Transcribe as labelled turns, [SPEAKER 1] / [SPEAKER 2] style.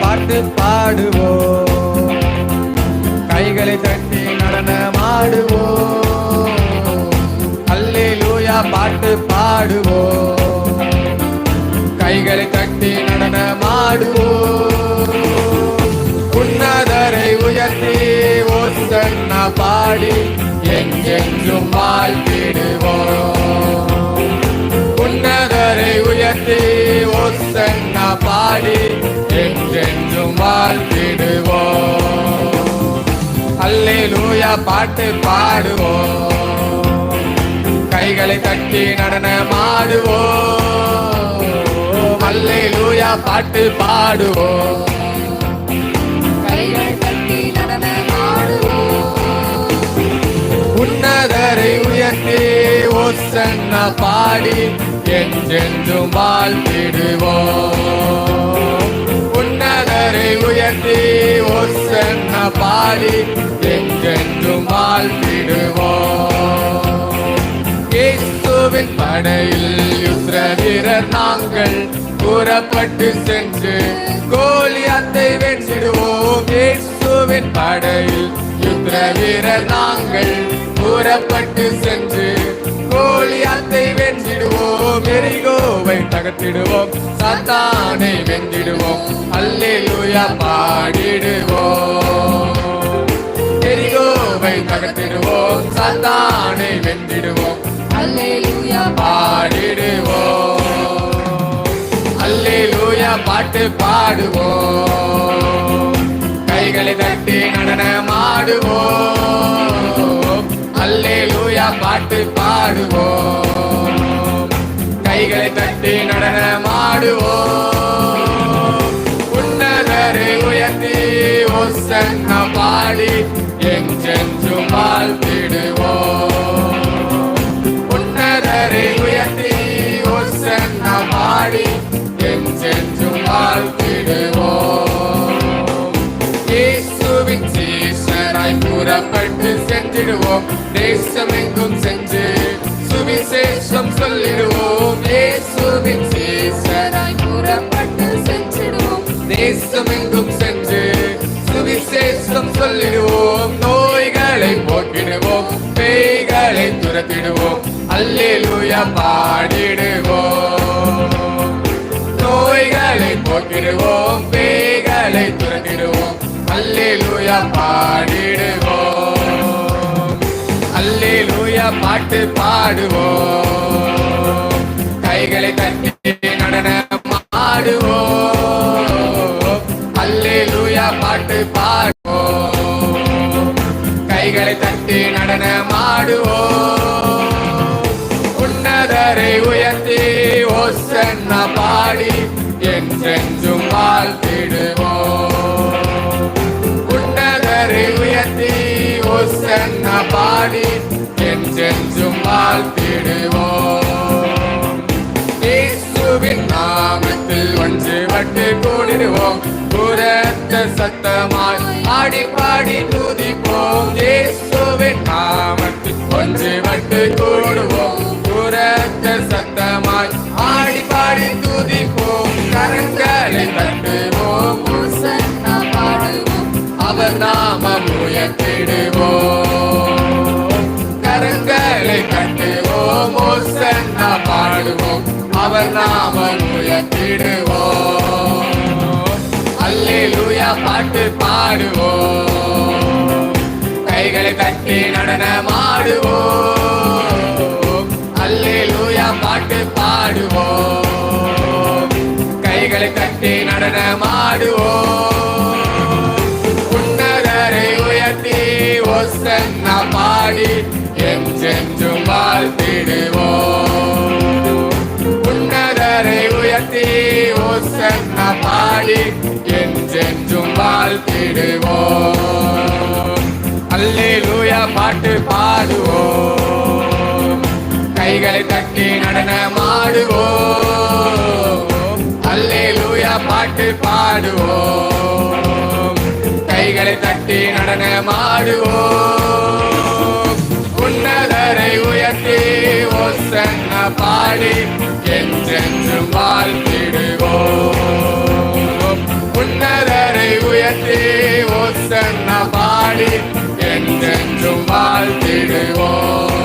[SPEAKER 1] பாட்டு பாடுவோம். கைகளை தட்டி நடனமாடுவோம் அல்லேலூயா பாட்டு பாடுவோம். கைகளை தட்டி நடனமாடுவோம் உன்னதரை உயர்த்தி ஓசன்னா பாடி எங்கெங்கும் வாழ்த்திடுவோம். உன்னதரை உயர்த்தி ஓசன்னா பாடி அல்லேலூயா பாட்டு பாடுவோம். கைகளை தட்டி நடனமாடுவோம். அல்லேலூயா பாட்டு பாடுவோம். உன்னதரை உயர்த்தி ஓசன்னா பாடி என்றென்றும் வாழ்த்திடுவோம். உன்னதரை உயர்த்தி ஓசன்னா பாடி என்றென்றும் வாழ்த்திடுவோம் இயேசுவின் படையில் யுத்ர வீரர் நாங்கள் கூறப்பட்டு சென்று கோலியாத்தை வென்றிடுவோம். இயேசுவின் படையில் யுத்ர வீரர் நாங்கள் கூறப்பட்டு சென்று கோலியாத்தை வென்றிடுவோம். எரிகோவை தகர்த்திடுவோம். சத்தானை வென்றிடுவோம். அல்லேலூயா பாடிடுவோம். எரிகோவை தகர்த்திடுவோம். சத்தானை வென்றிடுவோம்.
[SPEAKER 2] அல்லேலூயா
[SPEAKER 1] பாடிடுவோம். அல்லேலூயா பாட்டு பாடுவோம். கைகளை தட்டி நடனமாடுவோம். பாட்டு பாடுவோம். கைகளை தட்டி நடனமாடுவோம் உன்னதரை உயர்த்தி ஒசன்ன பாடி சீசராய் கூறப்பட்டு சென்றிடுவோம் தேசமெங்கும் சென்று சுவிசேஷம் சொல்லிடுவோம். இயேசுவின் சீசராய்
[SPEAKER 2] சராய் கூறப்பட்டு சென்றிடுவோம்.
[SPEAKER 1] தேசமெங்கும் சென்று சுவிசேஷம் சொல்லிடுவோம். நோய்களை போக்கிடுவோம். பேய்களை துரத்திடுவோம். அல்லேலூயா பாடிடுவோம். நோய்களை போக்கிடுவோம். பேய்களை துரத்திடுவோம். அல்லேலூயா பாடிடுவோம். அல்லேலூயா பாட்டு பாடுவோம். கைகளை தட்டி நடனம் நடனமாடுவோம் அல்லேலூயா பாட்டு பாடுவோம். கைகளை தட்டி நடனம் ஆடுவோம். உன்னதரை உயர்த்தி ஓசன்ன பாடி என்றென்றும் வாழ்த்திடுவோம். பாடி என்றென்றும் வாழ்த்திடுவோம். இயேசுவின் நாமத்தில் ஒன்று ஒன்றுபட்டு கூடிடுவோம். புறத்த சத்தமாய் ஆடி பாடி துதிப்போம். இயேசுவின் நாமத்தில் ஒன்று ஒன்றுபட்டு கூடுவோம். புறத்த சத்தமாய் ஆடி பாடி துதிப்போம். கரங்களை தட்டுவோம். அவர் நாமம் உயர்த்திடுவோம். அவர் நாமம் உயர்த்திடுவோம் அல்லேலூயா பாட்டு பாடுவோம். கைகளை தட்டி நடனமாடுவோம். அல்லேலூயா பாட்டு பாடுவோம். கைகளை தட்டி நடனமாடுவோம். உன்னதரை உயர்த்தி ஒசன்னா பாடி எம் செஞ்சும் வாழ்த்திடுவோம். பாடி என்றென்றும் வாழ்த்திடுவோம் அல்லேலூயா பாட்டு பாடுவோம். கைகளை தட்டி நடனமாடுவோம் அல்லேலூயா பாட்டு பாடுவோம். கைகளை தட்டி நடனமாடுவோம் உன்னதரை உயர்த்தி ஓசன்ன பாடி. ஒத்தன்ன பாடி? என்றென்றும் வாழ்த்திடுவோம்.